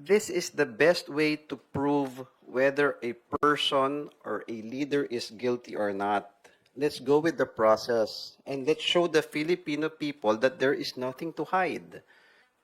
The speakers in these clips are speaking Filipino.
this is the best way to prove whether a person or a leader is guilty or not. Let's go with the process and let's show the Filipino people that there is nothing to hide.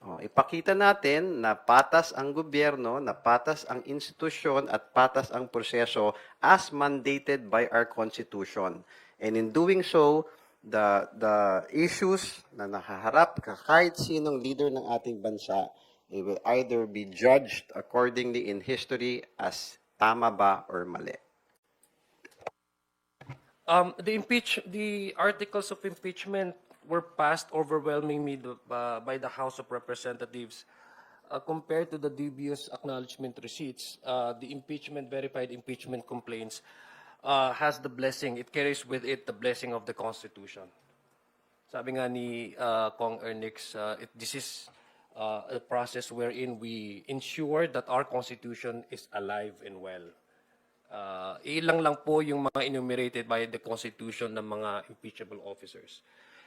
Oh, ipakita natin na patas ang gobyerno, na patas ang institusyon at patas ang proseso as mandated by our constitution. And in doing so, the the issues na nakaharap ka kahit sinong leader ng ating bansa, it will either be judged accordingly in history as tama ba or mali. Um, the impeach, the articles of impeachment were passed overwhelmingly the- uh, by the House of Representatives. Uh, compared to the dubious acknowledgement receipts, uh, the impeachment, verified impeachment complaints uh, has the blessing, it carries with it the blessing of the Constitution. Sabi nga ni uh, Kong Ernix, uh, it, this is uh, a process wherein we ensure that our Constitution is alive and well. Uh, ilang lang po yung mga enumerated by the Constitution ng mga impeachable officers.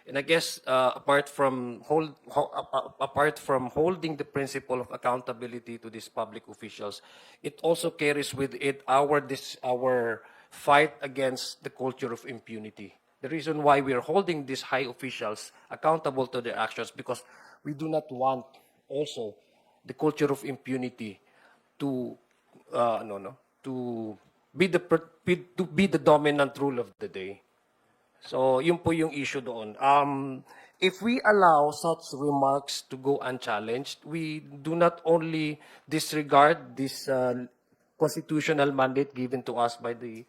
And I guess uh, apart from hold, ho- a- a- apart from holding the principle of accountability to these public officials, it also carries with it our this our fight against the culture of impunity. The reason why we are holding these high officials accountable to their actions because we do not want also the culture of impunity to uh, no no to be the be- to be the dominant rule of the day. So, yun po yung issue doon. Um, if we allow such remarks to go unchallenged, we do not only disregard this uh, constitutional mandate given to us by the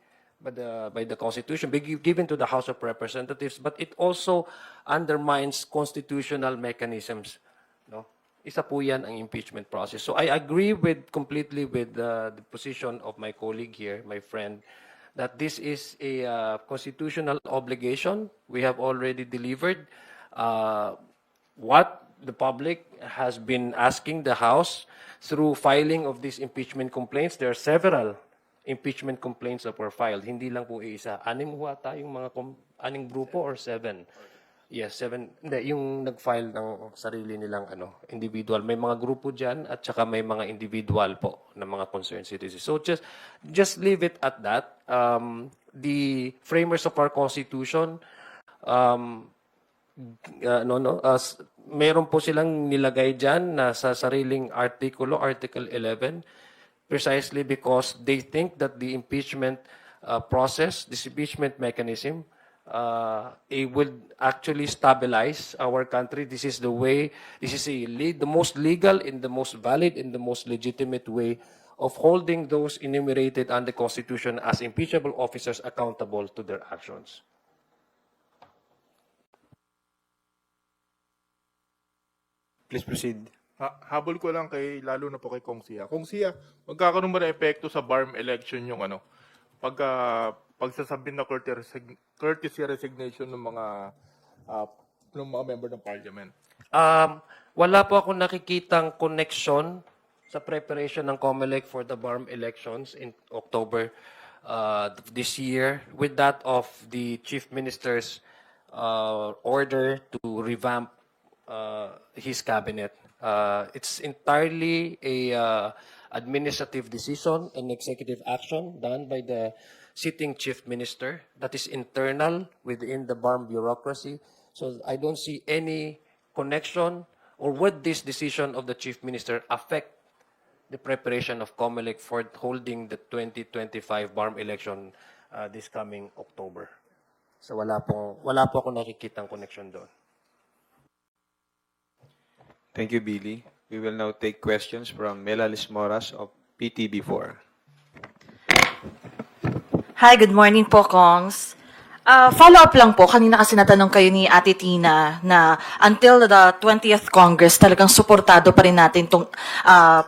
by the by the Constitution, be gi- given to the House of Representatives, but it also undermines constitutional mechanisms. No? Isa po yan ang impeachment process. So I agree with completely with uh, the position of my colleague here, my friend, that this is a uh, constitutional obligation. We have already delivered uh, what the public has been asking the House through filing of these impeachment complaints. There are several impeachment complaints that were filed. Hindi lang po isa. Anim ho ata yung mga aning grupo or seven? Yes, seven. Hindi, yung nag-file ng sarili nilang ano, individual. May mga grupo dyan at saka may mga individual po na mga concerned citizens. So just just leave it at that. Um, the framers of our constitution um, uh, no no as meron po silang nilagay diyan na sa sariling artikulo article 11 precisely because they think that the impeachment uh, process this impeachment mechanism uh, it will actually stabilize our country this is the way this is a the most legal and the most valid and the most legitimate way of holding those enumerated under the constitution as impeachable officers accountable to their actions Please proceed. Ha- habol ko lang kay, lalo na po kay Kong Sia. Kong Sia, magkakaroon ba ng epekto sa BARM election yung ano, pagka, pagsasabit na courtesy, courtesy resignation ng mga, ah, ng mga member ng parliament? Um, wala po ako nakikitang connection sa preparation ng COMELEC for the BARM elections in October uh, this year with that of the Chief Minister's uh, order to revamp uh, his cabinet. Uh, it's entirely a uh, administrative decision and executive action done by the sitting chief minister that is internal within the BARM bureaucracy. So I don't see any connection or would this decision of the chief minister affect the preparation of COMELEC for holding the 2025 BARM election uh, this coming October. So wala po wala po ako nakikitang connection doon. Thank you, Billy. We will now take questions from Melalis Moras of PTB4. Hi, good morning po, Kongs. Ah, follow-up lang po, kanina kasi natanong kayo ni Ate Tina na until the 20th Congress, talagang suportado pa rin natin itong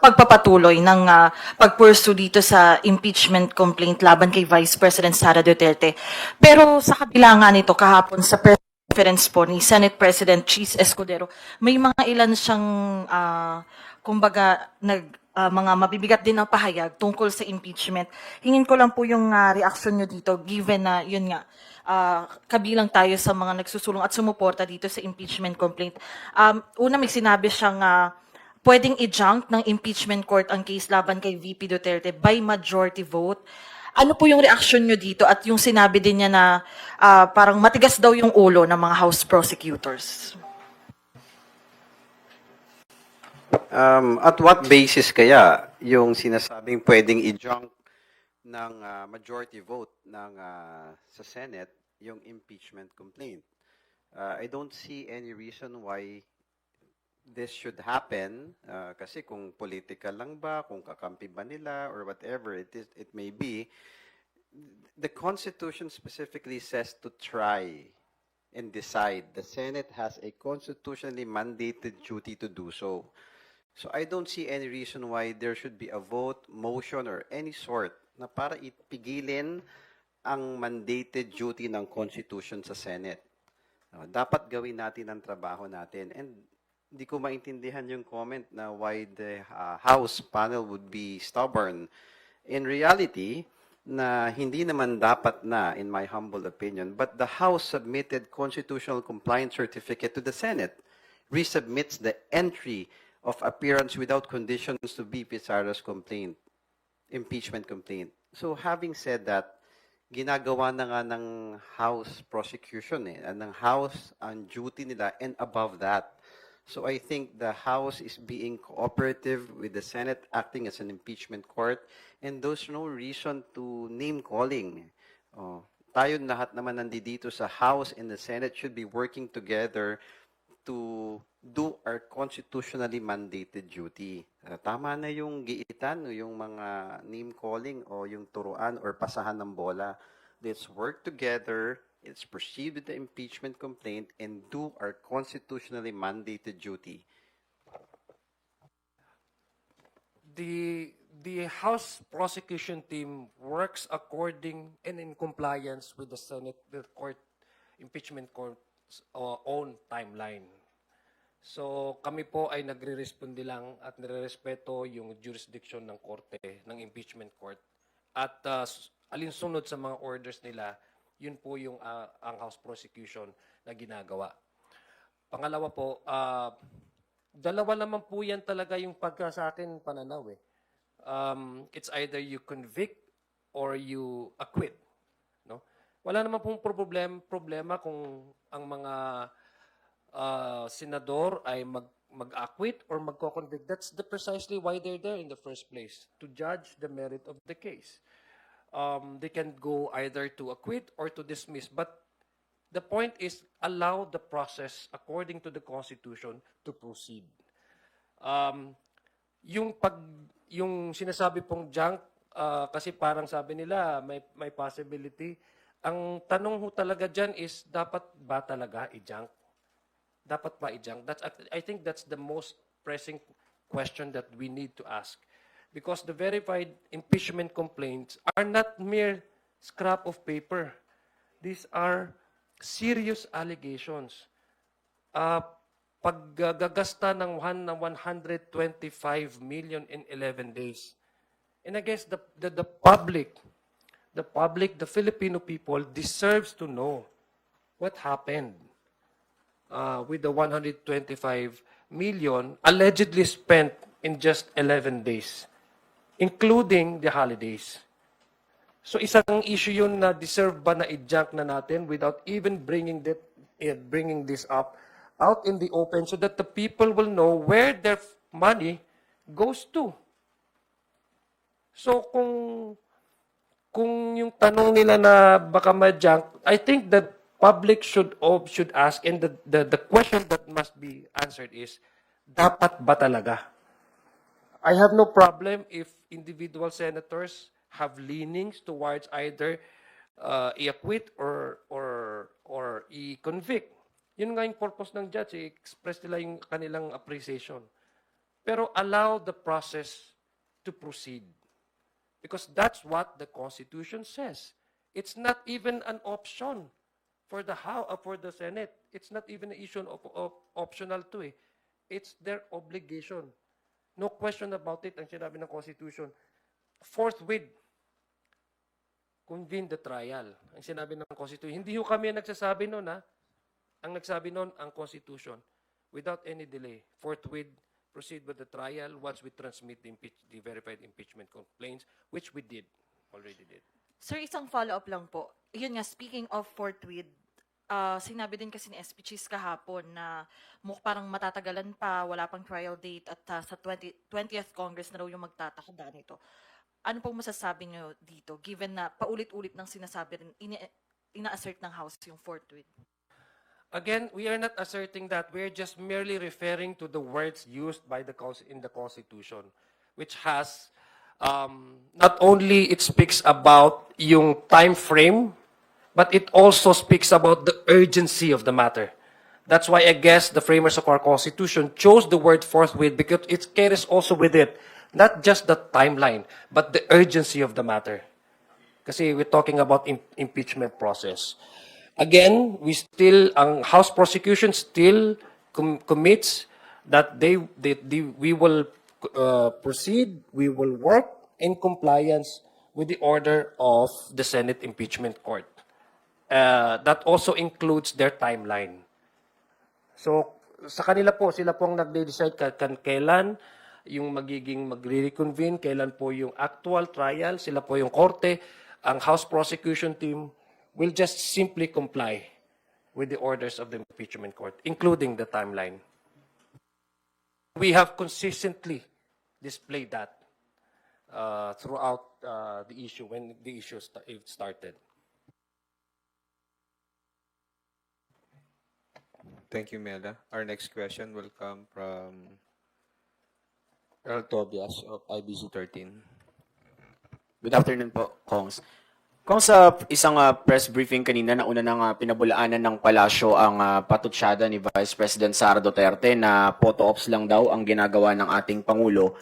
pagpapatuloy ng ah, pag-pursue dito sa impeachment complaint laban kay Vice President Sara Duterte. Pero sa kabila nga nito, kahapon sa press conference po ni Senate President Cheese Escudero, may mga ilan siyang, ah, kumbaga, nag, ah, mga mabibigat din na pahayag tungkol sa impeachment. Hingin ko lang po yung ah, reaction nyo dito, given na, yun nga, ah, kabilang tayo sa mga nagsusulong at sumuporta dito sa impeachment complaint. Um, una, may sinabi siyang ah, pwedeng i-junk ng impeachment court ang case laban kay VP Duterte by majority vote. Ano po yung reaction nyo dito at yung sinabi din niya na ah, parang matigas daw yung ulo ng mga House prosecutors? Um, at what basis kaya yung sinasabing pwedeng i-junk ng ah, majority vote ng ah, sa Senate yung impeachment complaint? Uh, I don't see any reason why this should happen uh, kasi kung political lang ba, kung kakampi ba nila or whatever it is it may be, the Constitution specifically says to try and decide. The Senate has a constitutionally mandated duty to do so. So I don't see any reason why there should be a vote, motion, or any sort na para ipigilin ang mandated duty ng Constitution sa Senate. Uh, dapat gawin natin ang trabaho natin. And hindi ko maintindihan yung comment na why the uh, House panel would be stubborn. In reality, na hindi naman dapat na, in my humble opinion, but the House submitted constitutional compliance certificate to the Senate, resubmits the entry of appearance without conditions to be Pizarro's complaint, impeachment complaint. So having said that, ginagawa na nga ng House prosecution eh, ng House ang duty nila and above that. So I think the House is being cooperative with the Senate acting as an impeachment court and there's no reason to name calling. Oh, tayo lahat naman nandito sa House and the Senate should be working together to do our constitutionally mandated duty. Uh, tama na yung giitan, o yung mga name calling o yung turuan or pasahan ng bola. Let's work together, let's proceed with the impeachment complaint and do our constitutionally mandated duty. the the House prosecution team works according and in compliance with the Senate, the court, impeachment court's uh, own timeline. So kami po ay nagre-responde lang at nire-respeto yung jurisdiction ng korte, ng impeachment court. At uh, alinsunod sa mga orders nila, yun po yung uh, ang House prosecution na ginagawa. Pangalawa po, ah, dalawa naman po yan talaga yung pagka sa akin pananaw eh. Um, it's either you convict or you acquit. No? Wala naman pong problem, problema kung ang mga ah, senador ay mag, mag-acquit or magko-convict. That's the precisely why they're there in the first place, to judge the merit of the case. Um, they can go either to acquit or to dismiss. But the point is allow the process according to the Constitution to proceed. Um, yung pag yung sinasabi pong junk ah, kasi parang sabi nila may may possibility ang tanong ho talaga diyan is dapat ba talaga i-junk dapat ba i-junk that's I think that's the most pressing question that we need to ask because the verified impeachment complaints are not mere scrap of paper. These are serious allegations. Uh, paggagasta ng one na 125 million in 11 days. And I guess the, the, the public, the public, the Filipino people deserves to know what happened uh, with the 125 million allegedly spent in just 11 days, including the holidays. So isang issue yun na deserve ba na i-junk na natin without even bringing that eh, bringing this up out in the open so that the people will know where their money goes to. So kung kung yung tanong nila na baka ma-junk, I think the public should should ask and the, the the question that must be answered is dapat ba talaga? I have no problem if individual senators have leanings towards either uh, i-acquit or or or i-convict. Yun nga yung purpose ng judge, i-express nila yung kanilang appreciation. Pero allow the process to proceed. Because that's what the Constitution says. It's not even an option for the House, uh, for the Senate. It's not even an issue of, of optional to eh. It's their obligation. No question about it, ang sinabi ng Constitution. Forthwith, convene the trial. Ang sinabi ng Constitution. Hindi ho kami ang nagsasabi noon, ha? Ang nagsabi noon, ang Constitution. Without any delay, forthwith, proceed with the trial once we transmit the, impeach, the verified impeachment complaints, which we did, already did. Sir, isang follow-up lang po. Yun nga, speaking of forthwith, ah, sinabi din kasi ni SP Cheese kahapon na mukh parang matatagalan pa, wala pang trial date at ah, sa 20, 20th Congress na raw yung magtatakda nito. Ano pong masasabi nyo dito, given na paulit-ulit nang sinasabi rin, ina- ina-assert ng House yung forthwith? Again, we are not asserting that. We're just merely referring to the words used by the cons- in the Constitution, which has um, not only it speaks about yung time frame, but it also speaks about the urgency of the matter. That's why I guess the framers of our Constitution chose the word forthwith because it carries also with it not just the timeline, but the urgency of the matter. Kasi we're talking about im- impeachment process. Again, we still, ang House prosecution still com- commits that they, they, they we will uh, proceed, we will work in compliance with the order of the Senate Impeachment Court. Uh, that also includes their timeline. So, sa kanila po, sila pong nagde-decide ka- kan kailan yung magiging magre-reconvene, kailan po yung actual trial, sila po yung korte, ang House prosecution team will just simply comply with the orders of the impeachment court, including the timeline. We have consistently displayed that uh, throughout uh, the issue, when the issue it started. Thank you, Mela. Our next question will come from Earl Tobias of IBC 13. Good afternoon po, Kongs. Kung sa isang ah, press briefing kanina, nauna nang uh, pinabulaanan ng palasyo ang uh, patutsyada ni Vice President Sara Duterte na photo ops lang daw ang ginagawa ng ating Pangulo